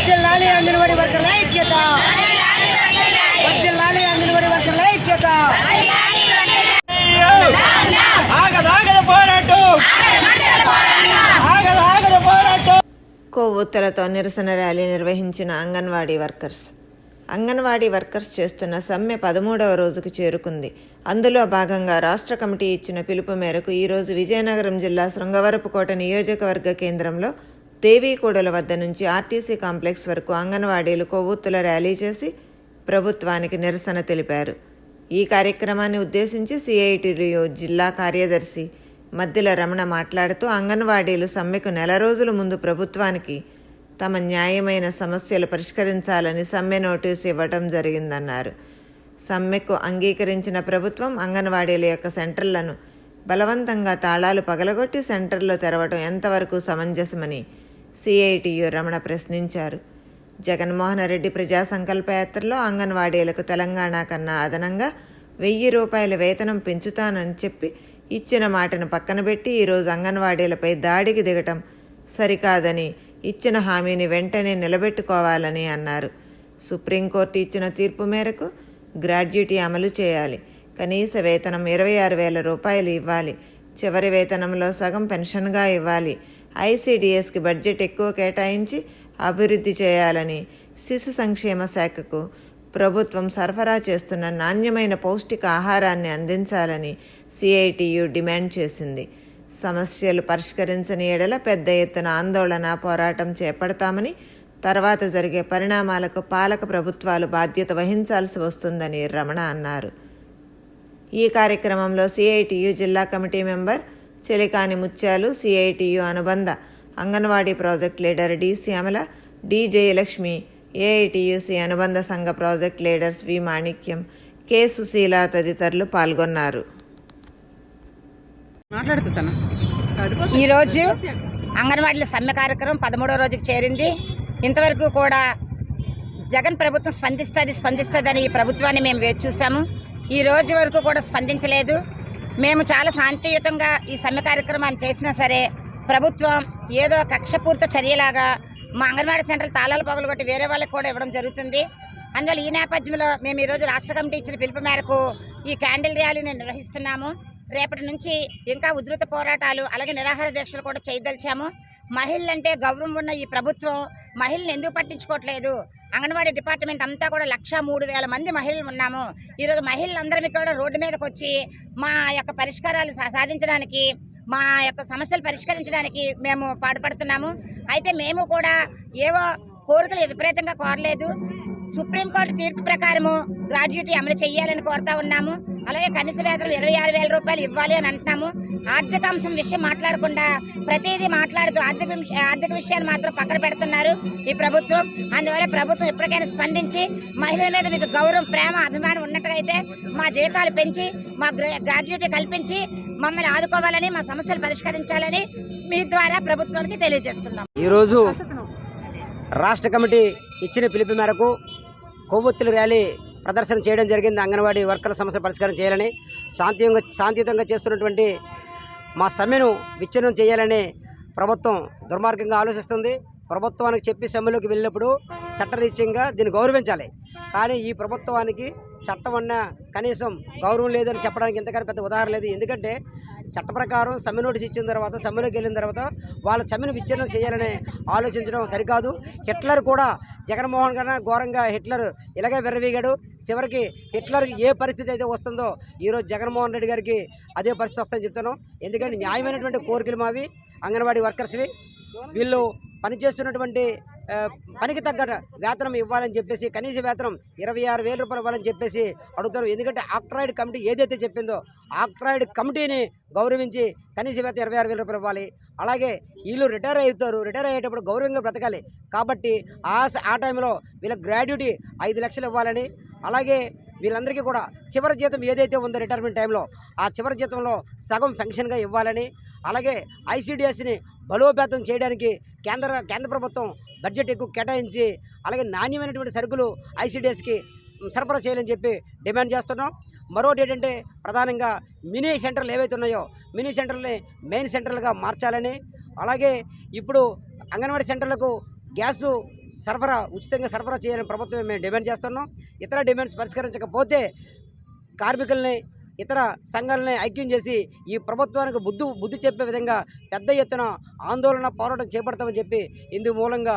వర్ధిల్లాలి అంగన్వాడీ వర్కర్ల ఐక్యత. అంగన్వాడీ వర్కర్ల ఐక్యత. పోరాటం. పోరాటం. కొవ్వొత్తులతో నిరసన ర్యాలీ నిర్వహించిన అంగన్వాడీ వర్కర్స్. అంగన్వాడీ వర్కర్స్ చేస్తున్న సమ్మె పదమూడవ రోజుకు చేరుకుంది. అందులో భాగంగా రాష్ట్ర కమిటీ ఇచ్చిన పిలుపు మేరకు ఈరోజు విజయనగరం జిల్లా శృంగవరపుకోట నియోజకవర్గ కేంద్రంలో దేవీకూడల వద్ద నుంచి ఆర్టీసీ కాంప్లెక్స్ వరకు అంగన్వాడీలు కొవ్వొత్తుల ర్యాలీ చేసి ప్రభుత్వానికి నిరసన తెలిపారు. ఈ కార్యక్రమాన్ని ఉద్దేశించి సిఐటియు జిల్లా కార్యదర్శి మద్దిల రమణ మాట్లాడుతూ అంగన్వాడీలు సమ్మెకు నెల రోజుల ముందు ప్రభుత్వానికి తమ న్యాయమైన సమస్యలు పరిష్కరించాలని సమ్మె నోటీసు ఇవ్వటం జరిగిందన్నారు. సమ్మెకు అంగీకరించిన ప్రభుత్వం అంగన్వాడీల యొక్క సెంటర్లను బలవంతంగా తాళాలు పగలగొట్టి సెంటర్లో తెరవడం ఎంతవరకు సమంజసమని సిఐటియు రమణ ప్రశ్నించారు. జగన్మోహన్ రెడ్డి ప్రజా సంకల్పయాత్రలో అంగన్వాడీలకు తెలంగాణ కన్నా అదనంగా వెయ్యి రూపాయల వేతనం పెంచుతానని చెప్పి ఇచ్చిన మాటను పక్కన పెట్టి ఈరోజు అంగన్వాడీలపై దాడికి దిగటం సరికాదని ఇచ్చిన హామీని వెంటనే నిలబెట్టుకోవాలని అన్నారు. సుప్రీంకోర్టు ఇచ్చిన తీర్పు మేరకు గ్రాడ్యుటీ అమలు చేయాలి. కనీస వేతనం ఇరవై ఆరు వేల రూపాయలు ఇవ్వాలి. చివరి వేతనంలో సగం పెన్షన్గా ఇవ్వాలి. ఐసీడీఎస్కి బడ్జెట్ ఎక్కువ కేటాయించి అభివృద్ధి చేయాలని శిశు సంక్షేమ శాఖకు ప్రభుత్వం సరఫరా చేస్తున్న నాణ్యమైన పౌష్టిక ఆహారాన్ని అందించాలని సిఐటియు డిమాండ్ చేసింది. సమస్యలు పరిష్కరించని ఎడల పెద్ద ఎత్తున ఆందోళన పోరాటం చేపడతామని తర్వాత జరిగే పరిణామాలకు పాలక ప్రభుత్వాలు బాధ్యత వహించాల్సి వస్తుందని రమణ అన్నారు. ఈ కార్యక్రమంలో సిఐటియు జిల్లా కమిటీ మెంబర్ చెలికాని ముత్యాలు సిఐటియు అనుబంధ anganwadi project leader D Shyamala D Jayalakshmi AITUC అనుబంధ సంఘ project leaders V Manikyam K. Susheela తదితరులు పాల్గొన్నారు. ఈరోజు అంగన్వాడీల సమ్మె కార్యక్రమం పదమూడవ రోజుకి చేరింది. ఇంతవరకు కూడా జగన్ ప్రభుత్వం స్పందిస్తుంది స్పందిస్తుందని ఈ ప్రభుత్వాన్ని మేము వేచి చూసాము. ఈ రోజు వరకు కూడా స్పందించలేదు. మేము చాలా శాంతియుతంగా ఈ సమ్మె కార్యక్రమాన్ని చేసినా సరే ప్రభుత్వం ఏదో కక్షపూర్త చర్యలాగా మా అంగన్వాడీ సెంటర్ తాళాలు పగలగొట్టి వేరే వాళ్ళకి కూడా ఇవ్వడం జరుగుతుంది. అందువల్ల ఈ నేపథ్యంలో మేము ఈరోజు రాష్ట్ర కమిటీ ఇచ్చిన పిలుపు మేరకు ఈ క్యాండిల్ ర్యాలీని నిర్వహిస్తున్నాము. రేపటి నుంచి ఇంకా ఉధృత పోరాటాలు అలాగే నిరాహార దీక్షలు కూడా చేయదలిచాము. మహిళలంటే గౌరవం ఉన్న ఈ ప్రభుత్వం మహిళను ఎందుకు పట్టించుకోవట్లేదు? అంగన్వాడీ డిపార్ట్మెంట్ అంతా కూడా లక్ష మూడు వేల మంది మహిళలు ఉన్నాము. ఈరోజు మహిళలందరం కూడా రోడ్డు మీదకి వచ్చి మా యొక్క పరిష్కారాలు సా- సాధించడానికి మా యొక్క సమస్యలు పరిష్కరించడానికి మేము పాటుపడుతున్నాము. అయితే మేము కూడా ఏవో కోరికలు విపరీతంగా కోరలేదు. సుప్రీంకోర్టు తీర్పు ప్రకారము గ్రాడ్యుటీ అమలు చేయాలని కోరుతా ఉన్నాము. అలాగే కనీస వేతనం ఇరవై ఆరు వేల రూపాయలు ఇవ్వాలి అని అంటున్నాము. ఆర్థిక అంశం విషయం మాట్లాడకుండా ప్రతిదీ మాట్లాడుతూ ఆర్థిక ఆర్థిక విషయాన్ని మాత్రం పక్కన పెడుతున్నారు ఈ ప్రభుత్వం. అందువల్ల ప్రభుత్వం ఇప్పటికైనా స్పందించి మహిళల మీద మీకు గౌరవం ప్రేమ అభిమానం ఉన్నట్టుగైతే మా జీతాలు పెంచి మా గ్రా- గ్రాడ్యుటీ కల్పించి మమ్మల్ని ఆదుకోవాలని మా సమస్యలు పరిష్కరించాలని మీ ద్వారా ప్రభుత్వానికి తెలియజేస్తున్నాం. ఈరోజు రాష్ట్ర కమిటీ ఇచ్చిన పిలుపు మేరకు కొవ్వొత్తుల ర్యాలీ ప్రదర్శన చేయడం జరిగింది. అంగన్వాడీ వర్కర్ల సమస్యల పరిష్కారం చేయాలని శాంతియుతంగా శాంతియుతంగా చేస్తున్నటువంటి మా సమ్మెను విచ్ఛిన్నం చేయాలని ప్రభుత్వం దుర్మార్గంగా ఆలోచిస్తుంది. ప్రభుత్వానికి చెప్పి సమ్మెలోకి వెళ్ళినప్పుడు చట్టరీత్యంగా దీన్ని గౌరవించాలి. కానీ ఈ ప్రభుత్వానికి చట్టం అన్న కనీసం గౌరవం లేదని చెప్పడానికి ఇంతకన్నా పెద్ద ఉదాహరణ లేదు. ఎందుకంటే చట్ట ప్రకారం సమ్మె నోటీస్ ఇచ్చిన తర్వాత సమ్మెలోకి వెళ్ళిన తర్వాత వాళ్ళ సమ్మెను విచ్ఛిన్నం చేయాలని ఆలోచించడం సరికాదు. హిట్లర్ కూడా జగన్మోహన్ కన్నా ఘోరంగా హిట్లర్ ఇలాగే విర్రవీగాడు. చివరికి హిట్లర్కి ఏ పరిస్థితి అయితే వస్తుందో ఈరోజు జగన్మోహన్ రెడ్డి గారికి అదే పరిస్థితి వస్తుందని చెప్తాను ఎందుకంటే న్యాయమైనటువంటి కోరికలు మావి అంగన్వాడీ వర్కర్స్వి. వీళ్ళు పనిచేస్తున్నటువంటి పనికి తగ్గ వేతనం ఇవ్వాలని చెప్పేసి కనీస వేతనం ఇరవై ఆరు వేల రూపాయలు ఇవ్వాలని చెప్పేసి అడుగుతారు ఎందుకంటే ఆక్ట్రాయిడ్ కమిటీ ఏదైతే చెప్పిందో ఆక్ట్రాయిడ్ కమిటీని గౌరవించి కనీస వేతనం ఇరవై ఆరు వేల రూపాయలు ఇవ్వాలి. అలాగే వీళ్ళు రిటైర్ అవుతారు. రిటైర్ అయ్యేటప్పుడు గౌరవంగా బ్రతకాలి. కాబట్టి ఆ ఆ టైంలో వీళ్ళ గ్రాడ్యుటీ ఐదు లక్షలు ఇవ్వాలని అలాగే వీళ్ళందరికీ కూడా చివరి జీతం ఏదైతే ఉందో రిటైర్మెంట్ టైంలో ఆ చివరి జీతంలో సగం ఫెన్షన్గా ఇవ్వాలని అలాగే ఐసీడిఎస్ని బలోపేతం చేయడానికి కేంద్ర కేంద్ర ప్రభుత్వం బడ్జెట్ ఎక్కువ కేటాయించి అలాగే నాణ్యమైనటువంటి సరుకులు ఐసీడిఎస్కి సరఫరా చేయాలని చెప్పి డిమాండ్ చేస్తున్నాం. మరొకటి ఏంటంటే ప్రధానంగా మినీ సెంటర్లు ఏవైతే ఉన్నాయో మినీ సెంటర్ని మెయిన్ సెంటర్లుగా మార్చాలని అలాగే ఇప్పుడు అంగన్వాడీ సెంటర్లకు గ్యాసు సరఫరా ఉచితంగా సరఫరా చేయాలని ప్రభుత్వం మేము డిమాండ్ చేస్తున్నాం. ఇతర డిమాండ్స్ పరిష్కరించకపోతే కార్మికుల్ని ఇతర సంఘాలని ఐక్యం చేసి ఈ ప్రభుత్వానికి బుద్ధి బుద్ధి చెప్పే విధంగా పెద్ద ఎత్తున ఆందోళన పోరాటం చేపడతామని చెప్పి ఇందు మూలంగా